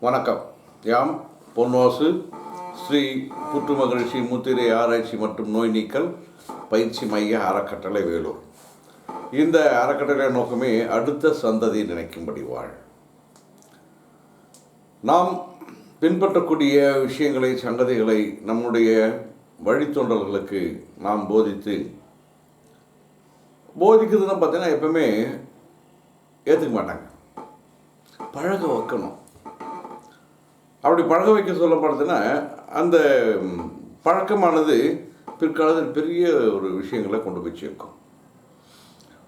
வணக்கம். யாம் பொன்வாசு ஸ்ரீ புற்றுமகிழ்ச்சி முத்திரை ஆராய்ச்சி மற்றும் நோய் நீக்கல் பயிற்சி மைய அறக்கட்டளை வேலூர். இந்த அறக்கட்டளை நோக்கமே அடுத்த சந்ததி நினைக்கும்படி வாழ். நாம் பின்பற்றக்கூடிய விஷயங்களை சங்கதிகளை நம்முடைய வழித்தொண்டர்களுக்கு நாம் போதித்து போதிக்கிறதுன்னு பார்த்தீங்கன்னா எப்பவுமே ஏற்றுக்க மாட்டாங்க. பழக வைக்கணும். அப்படி பழக வைக்க சொல்லப்படுதுன்னா அந்த பழக்கமானது பிற்காலத்தில் பெரிய ஒரு விஷயங்களை கொண்டு போய் சேர்க்கும்.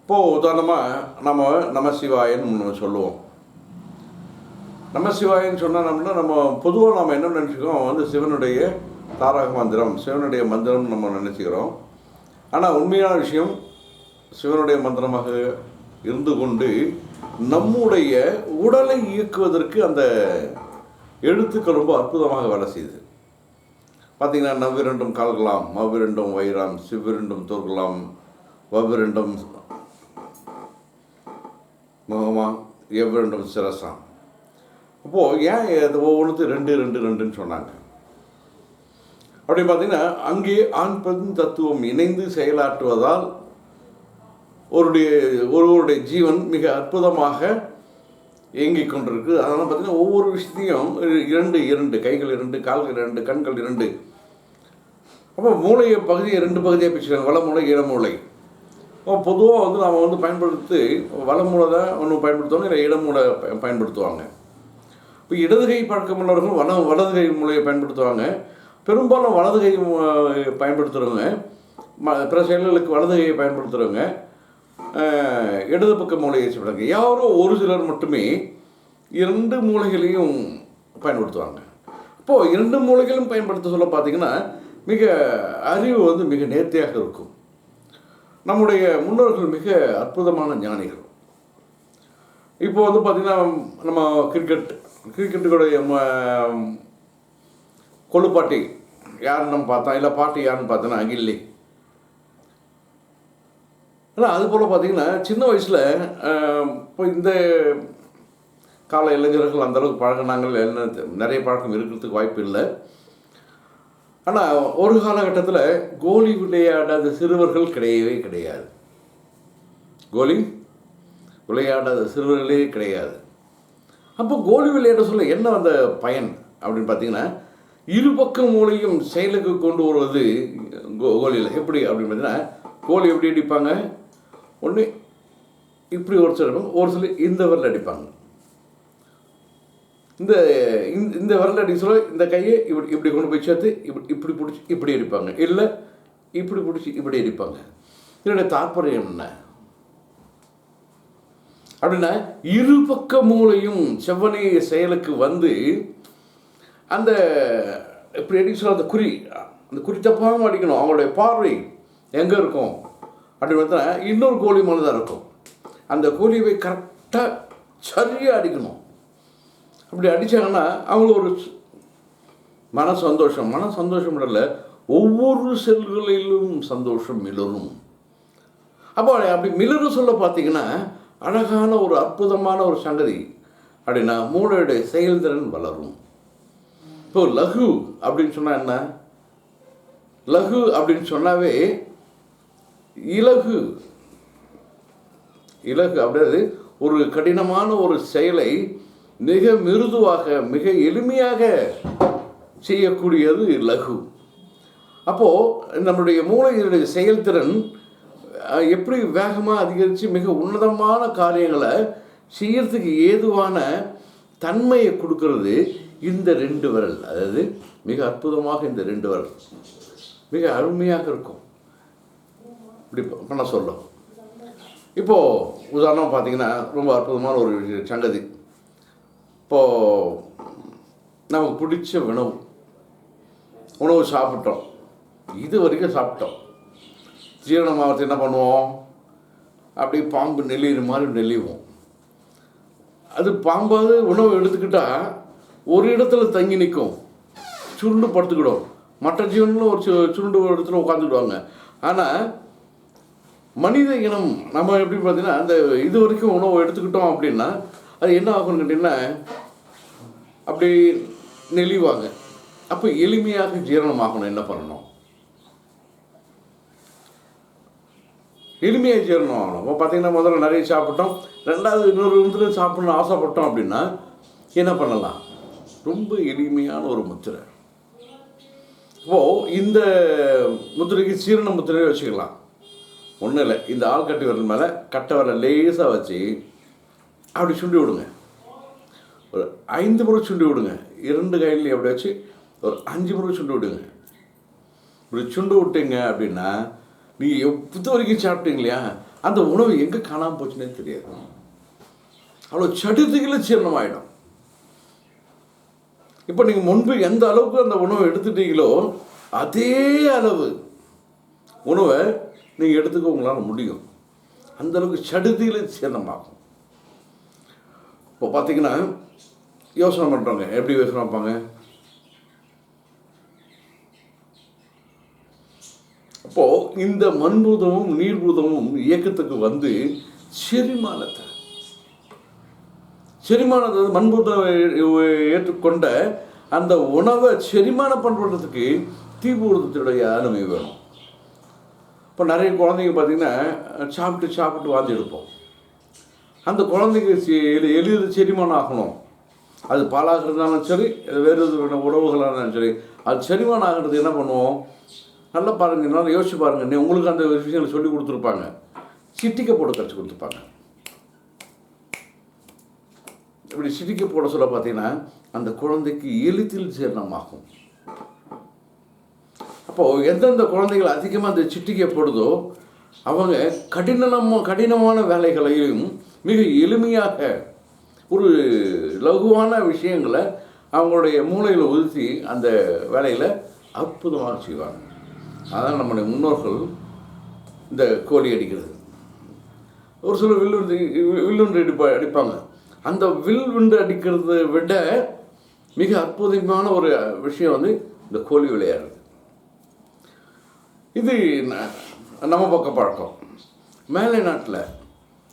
இப்போது உதாரணமாக நம்ம நமசிவாயன்னு நம்ம சொல்லுவோம். நமசிவாயன்னு சொன்னால் நம்மள நம்ம பொதுவாக நம்ம என்ன நினச்சிக்கிறோம்? வந்து சிவனுடைய தாரக மந்திரம் சிவனுடைய மந்திரம் நம்ம நினச்சிக்கிறோம். ஆனால் உண்மையான விஷயம் சிவனுடைய மந்திரமாக இருந்து கொண்டு நம்முடைய உடலை இயக்குவதற்கு அந்த எழுத்துக்கள் ரொம்ப அற்புதமாக வேலை செய்யுது பார்த்தீங்கன்னா நவ்விரண்டும் கால்களாம் மவ்விரண்டும் வயிறாம் சிவ்விரண்டும் தோற்கலாம் வவ்விரண்டும் முகமாம் எவ்விரண்டும் சிரசாம். அப்போது ஏன் அது ஒவ்வொன்றுத்து ரெண்டு ரெண்டு ரெண்டுன்னு சொன்னாங்க? அப்படி பார்த்தீங்கன்னா அங்கே ஆண் பெண் தத்துவம் இணைந்து செயலாற்றுவதால் ஒருடைய ஒருவருடைய ஜீவன் மிக அற்புதமாக இயங்கிக் கொண்டிருக்கு. அதனால் பார்த்தீங்கன்னா ஒவ்வொரு விஷயத்தையும் இரண்டு இரண்டு கைகள் இரண்டு கால்கள் இரண்டு கண்கள் இரண்டு. அப்போ மூளையை பகுதியை ரெண்டு பகுதியாக பிரிச்சுக்காங்க வளமூளை இடமூளை அப்போ பொதுவாக வந்து நாம் வந்து பயன்படுத்தி வளமூளை தான் ஒன்று பயன்படுத்துவாங்க இல்லை இடமூளை பயன்படுத்துவாங்க. இப்போ இடது கை பழக்கமுள்ளவர்கள் வல வலது கை மூலையை பயன்படுத்துவாங்க. பெரும்பாலும் வலது கை பயன்படுத்துகிறவங்க ம பிற செயல்களுக்கு வலது கையை பயன்படுத்துகிறவங்க இடது பக்க மூளையை சொல்கிறாங்க யாரோ ஒரு சிலர் மட்டுமே இரண்டு மூலைகளையும் பயன்படுத்துவாங்க. இப்போது இரண்டு மூளைகளும் பயன்படுத்த சொல்ல பார்த்தீங்கன்னா மிக அறிவு வந்து மிக நேர்த்தியாக இருக்கும். நம்முடைய முன்னோர்கள் மிக அற்புதமான ஞானிகள். இப்போ வந்து பார்த்திங்கன்னா நம்ம கிரிக்கெட் கிரிக்கெட்டுடைய ம- கொள்ளுப்பாட்டி யாருன்னு நம்ம பார்த்தா இல்லை பாட்டி யாருன்னு பார்த்தோன்னா அகில்லி ஆனால் அது போல் பார்த்தீங்கன்னா சின்ன வயசில் இப்போ இந்த கால இளைஞர்கள் அந்தளவுக்கு பழகினாங்கள் என்ன நிறைய பழக்கம் இருக்கிறதுக்கு வாய்ப்பு இல்லை. ஆனால் ஒரு காலகட்டத்தில் கோலி விளையாடாத சிறுவர்கள் கிடையவே கிடையாது. கோலி விளையாடாத சிறுவர்களே கிடையாது. அப்போ கோலி விளையாட சொல்ல என்ன அந்த பயன் அப்படின்னு பார்த்தீங்கன்னா இரு பக்கம் மூலையும் செயலுக்கு கொண்டு வருவது கோ கோலியில். எப்படி அப்படின்னு பார்த்தீங்கன்னா கோலி எப்படி அடிப்பாங்க? ஒன்று இப்படி ஒரு சில ஒரு சில இந்த விரல் அடிப்பாங்க. இந்த இந்த- இந்த விரல் அடி சொல்ல இந்த கையை இப்படி இப்படி கொண்டு போய் சேர்த்து இப்படி இப்படி பிடிச்சி இப்படி அடிப்பாங்க. இல்லை இப்படி பிடிச்சி இப்படி அடிப்பாங்க. இதனுடைய தாற்பயம் என்ன? அப்படின்னா இரு பக்க மூலையும் செவ்வனைய செயலுக்கு வந்து அந்த இப்படி அடிக்க சொல்ல அந்த குறி அந்த குறி தப்பாமல் அடிக்கணும். அவங்களுடைய பார்வை எங்கே இருக்கும்? அப்படின்னு பார்த்தா இன்னொரு கோழி மேலே தான் இருக்கும். அந்த கோழியை கரெக்டாக சரியாக அடிக்கணும். அப்படி அடித்தாங்கன்னா அவங்களுக்கு ஒரு மன சந்தோஷம். மன சந்தோஷம் இல்லை ஒவ்வொரு செல்களிலும் சந்தோஷம் மிளரும். அப்போ அப்படி மிளறு சொல்ல பார்த்தீங்கன்னா அழகான ஒரு அற்புதமான ஒரு சங்கதி. அப்படின்னா மூளையுடைய செயல்திறன் வளரும். இப்போ லகு அப்படின்னு சொன்னால் என்ன? லகு அப்படின்னு சொன்னாவே இலகு. இலகு அப்படியாது ஒரு கடினமான ஒரு செயலை மிக மிருதுவாக மிக எளிமையாக செய்யக்கூடியது லகு அப்போது நம்மளுடைய மூளையினுடைய செயல்திறன் எப்படி வேகமாக அதிகரித்து மிக உன்னதமான காரியங்களை செய்யறதுக்கு ஏதுவான தன்மையை கொடுக்கறது இந்த ரெண்டு விரல். அதாவது மிக அற்புதமாக இந்த ரெண்டு விரல். மிக அருமையாக இருக்கும். இப்படி பண்ண சொல்லும் இப்போது உதாரணம் பார்த்தீங்கன்னா ரொம்ப அற்புதமான ஒரு சங்கதி. இப்போது நமக்கு பிடிச்ச உணவு உணவு சாப்பிட்டோம். இது வரைக்கும் சாப்பிட்டோம். ஜீரணமாகறது என்ன பண்ணுவோம்? அப்படியே பாம்பு நெளிகிற மாதிரி நெல்லிவோம் அது பாம்பாவது உணவு எடுத்துக்கிட்டால் ஒரு இடத்துல தங்கி நிற்கும் சுருண்டு படுத்துக்கிடும். மற்ற ஜீவன்களும் ஒரு சு- சுருண்டு ஒரு இடத்துல உட்காந்துக்கிடுவாங்க ஆனால் மனித இனம் நம்ம எப்படி பார்த்தீங்கன்னா அந்த இது வரைக்கும் உணவு எடுத்துக்கிட்டோம் அப்படின்னா அது என்ன ஆகும்னு கேட்டிங்கன்னா அப்படி நெளிவாங்க அப்போ எளிமையாக ஜீரணமாகணும் என்ன பண்ணணும்? எளிமையாக ஜீரணம் ஆகணும். இப்போ பார்த்தீங்கன்னா முதல்ல நிறைய சாப்பிட்டோம். ரெண்டாவது இன்னொரு விதத்தில் சாப்பிடணும்னு ஆசைப்பட்டோம் அப்படின்னா என்ன பண்ணலாம்? ரொம்ப எளிமையான ஒரு முத்திரை. இப்போது இந்த முத்திரைக்கு சீரண முத்திரையை வச்சுக்கலாம். ஒன்றும் இல்லை. இந்த ஆள்கட்டி விரல் மேலே கட்டை விரல் லேசாக வச்சு அப்படி சுண்டி விடுங்க. ஒரு ஐந்து முறை சுண்டி விடுங்க. இரண்டு கையிலையும் அப்படி வச்சு ஒரு அஞ்சு முறை சுண்டி விடுங்க. இப்படி சுண்டு விட்டீங்க அப்படின்னா நீங்கள் எப்போ வரைக்கும் சாப்பிட்டீங்க இல்லையா அந்த உணவு எங்கே காணாமல் போச்சுன்னே தெரியாது. அவ்வளோ சடுதிகளை ஜீரணம் ஆகிடும் இப்போ நீங்கள் முன்பு எந்த அளவுக்கு அந்த உணவை எடுத்துட்டீங்களோ அதே அளவு உணவை நீங்கள் எடுத்துக்க உங்களால் முடியும். அந்த அளவுக்கு சடுதியில் சேதமாகும். இப்போ பார்த்தீங்கன்னா யோசனை பண்ணுறவங்க எப்படி யோசனை வைப்பாங்க? அப்போது இந்த மண்பூதமும் நீர்பூதமும் இயக்கத்துக்கு வந்து செரிமானத்தை செரிமானத்தை மண்பூதம் ஏற்றுக்கொண்ட அந்த உணவை செரிமானம் பண்ணுறதுக்கு தீபூர்வத்துடைய அனுமதி வேணும். இப்போ நிறைய குழந்தைங்க பார்த்தீங்கன்னா சாப்பிட்டு சாப்பிட்டு வாந்தி எடுப்போம் அந்த குழந்தைங்க எளி- எளிதில் செரிமானம் ஆகணும். அது பாலாக இருந்தாலும் சரி வேறு எது உணவுகளாக இருந்தாலும் சரி அது செரிமானம் ஆகிறது என்ன பண்ணுவோம்? நல்லா பாருங்கள் நல்லா யோசிச்சு பாருங்க. நீ உங்களுக்கு அந்த விஷயங்கள் சொல்லி கொடுத்துருப்பாங்க. சிட்டிக்கை போட்டு கரைச்சி கொடுத்துருப்பாங்க. இப்படி சிட்டிக்கை போட சொல்ல பார்த்தீங்கன்னா அந்த குழந்தைக்கு எளிதில் ஜீரணமாகும். அப்போது எந்தெந்த குழந்தைகள் அதிகமாக அந்த சிட்டிக்கப்படுதோ போடுதோ அவங்க கடினம கடினமான வேலைகளையும் மிக எளிமையாக ஒரு லகுவான விஷயங்களை அவங்களுடைய மூளையில் உறுத்தி அந்த வேலையில் அற்புதமாக செய்வாங்க. அதான் நம்முடைய முன்னோர்கள் இந்த கோழி அடிக்கிறது. ஒரு சில வில்லுண்டு வில்லுண்டு அடிப்பா அடிப்பாங்க. அந்த வில் விண்டு அடிக்கிறத விட மிக அற்புதமான ஒரு விஷயம் வந்து இந்த கோழி விளையாடுறது. இது ந- நம்ம பக்க பழக்கம். மேலை நாட்டில்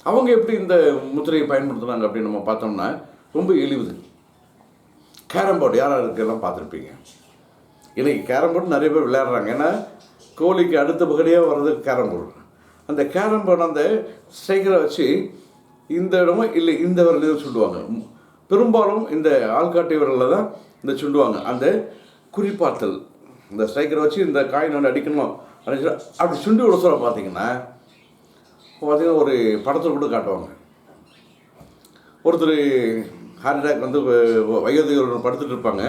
அவங்க எப்படி இந்த முத்திரையை பயன்படுத்துனாங்க அப்படின்னு நம்ம பார்த்தோம்னா ரொம்ப எளிவுது கேரம் போர்டு யார் யாருக்கெல்லாம் பார்த்துருப்பீங்க? இன்னைக்கு கேரம் போர்டு நிறைய பேர் விளையாடுறாங்க. ஏன்னா கோழிக்கு அடுத்த பகுதியாக வர்றது கேரம் போர்டு. அந்த கேரம் போர்டு அந்த ஸ்ட்ரைக்கரை வச்சு இந்த இடமும் இல்லை இந்த விரலையும் சுண்டுவாங்க பெரும்பாலும் இந்த ஆள்காட்டி விரலில் தான் இந்த சுண்டுவாங்க அந்த குறிப்பாத்தல் இந்த ஸ்ட்ரைக்கரை வச்சு இந்த காயின் வந்து அடிக்கணும்? அப்படின்னு அப்படி சுண்டி விட சொல்ல பார்த்தீங்கன்னா பார்த்தீங்கன்னா ஒரு படத்தில் கூட காட்டுவாங்க. ஒருத்தர் ஹார்ட் அட்டாக் வந்து வயோதிகர் படுத்துட்டு இருப்பாங்க.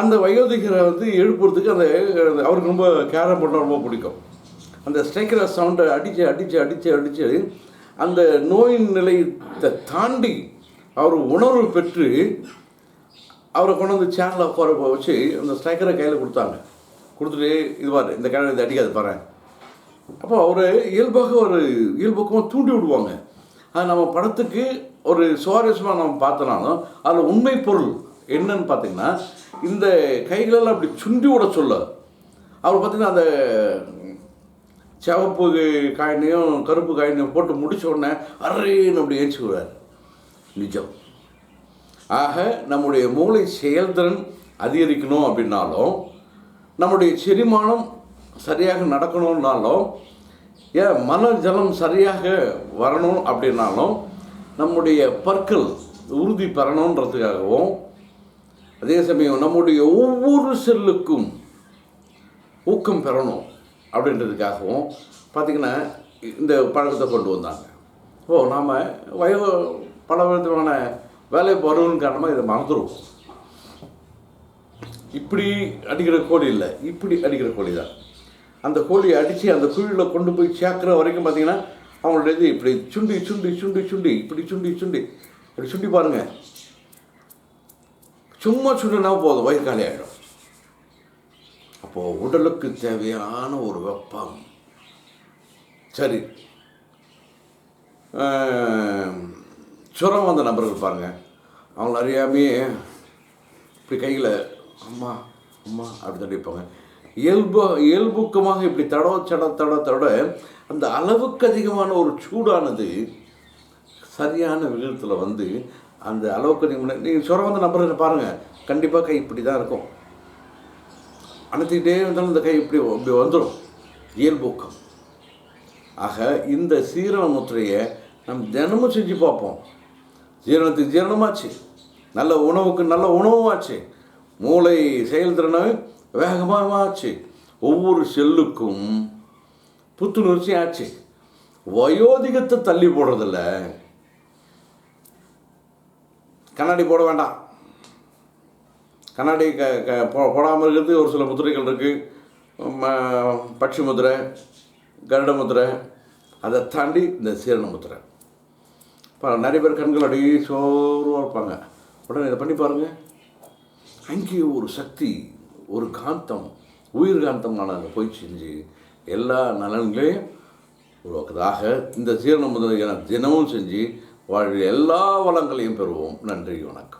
அந்த வயோதிகரை வந்து எழுப்புறதுக்கு அந்த அவருக்கு ரொம்ப கேரம் போட்டால் ரொம்ப பிடிக்கும். அந்த ஸ்ட்ரைக்கரை சவுண்டை அடித்து அடித்து அடித்து அடித்து அந்த நோயின் நிலையத்தை தாண்டி அவர் உணர்வு பெற்று அவரை கொண்டு வந்து சேனலில் போகிறப்ப வச்சு அந்த ஸ்ட்ரைக்கரை கையில் கொடுத்தாங்க. கொடுத்துட்டு இது பாரு இந்த கிழமை இது அடிக்காது பாரு. அப்போ அவர் இயல்பாக ஒரு இயல்பக்கமாக தூண்டி விடுவாங்க. அது நம்ம படத்துக்கு ஒரு சுவாரஸ்யமாக நம்ம பார்த்தனாலும் அதில் உண்மை பொருள் என்னன்னு பார்த்தீங்கன்னா இந்த கைகளெல்லாம் அப்படி சுண்டி விட சொல்ல. அவர் பார்த்தீங்கன்னா அந்த சிவப்பு காயினையும் கருப்பு காயினையும் போட்டு முடிச்ச உடனே அரேன்னு அப்படி ஏச்சுக்குவார் நிஜம். ஆக நம்முடைய மூளை செயல்திறன் அதிகரிக்கணும் அப்படின்னாலும் நம்முடைய செரிமானம் சரியாக நடக்கணும்னாலும் ஏன் மன ஜலம் சரியாக வரணும் அப்படின்னாலும் நம்முடைய பற்கள் உறுதி பெறணுன்றதுக்காகவும் அதே சமயம் நம்முடைய ஒவ்வொரு செல்லுக்கும் ஊக்கம் பெறணும் அப்படின்றதுக்காகவும் பார்த்திங்கன்னா இந்த பழக்கத்தை கொண்டு வந்தாங்க. ஓ நாம் வயோ பல விதமான வேலை பருவன் காரணமாக இதை மறந்துடுவோம் இப்படி அடிக்கிற கோழி இல்லை. இப்படி அடிக்கிற கோழி தான். அந்த கோழியை அடித்து அந்த குழியில் கொண்டு போய் சேர்க்குற வரைக்கும் பார்த்தீங்கன்னா அவங்களோட இது இப்படி சுண்டி சுண்டி சுண்டி சுண்டி இப்படி சுண்டி சுண்டி. இப்படி சுண்டி பாருங்கள் சும்மா சுண்டினா போதும் வயிறு காலி ஆகிடும் அப்போது உடலுக்கு தேவையான ஒரு வெப்பம். சரி. சுரம் வந்த நபர்கள் இருப்பாருங்க அவங்கள அறியாமையே இப்படி கையில் அம்மா அம்மா அப்படி தட்டிப்பாங்க இயல்பு இயல்புக்கமாக இப்படி தடவ சட தட தட அந்த அளவுக்கு அதிகமான ஒரு சூடானது சரியான விகிதத்தில் வந்து அந்த அளவுக்கு நீங்கள் நீங்கள் சுரம் வந்த நம்புறத பாருங்கள் கண்டிப்பாக கை இப்படி தான் இருக்கும். அனுத்திக்கிட்டே இருந்தாலும் இந்த கை இப்படி இப்படி வந்துடும் இயல்பூக்கம். ஆக இந்த சீரண முத்திரையை நம்ம தினமும் செஞ்சு பார்ப்போம். ஜீரணத்துக்கு ஜீரணமாச்சு. நல்ல உணவுக்கு நல்ல உணவும் ஆச்சு மூளை செயல்திறனை வேகமாக ஆச்சு ஒவ்வொரு செல்லுக்கும் புத்துணர்ச்சி ஆச்சு. வயோதிகத்தை தள்ளி போடுறதில்ல. கண்ணாடி போட வேண்டாம். கண்ணாடி க க போடாமல் இருக்கிறது ஒரு சில முத்திரைகள் இருக்குது பட்சி முதிரை கருட முதிரை அதை தாண்டி இந்த சீரண முத்திரை. இப்போ நிறைய பேர் கண்கள் அப்படியே சோர்வாக இருப்பாங்க. உடனே இதை பண்ணி பாருங்கள் அங்கே ஒரு சக்தி ஒரு காந்தம் உயிர் காந்தமான அதை போய் செஞ்சு எல்லா நலன்களையும் உருவாக்குதாக இந்த சீரண முதலை தினமும் செஞ்சு வாழ்வில் எல்லா வளங்களையும் பெறுவோம். நன்றி வணக்கம்.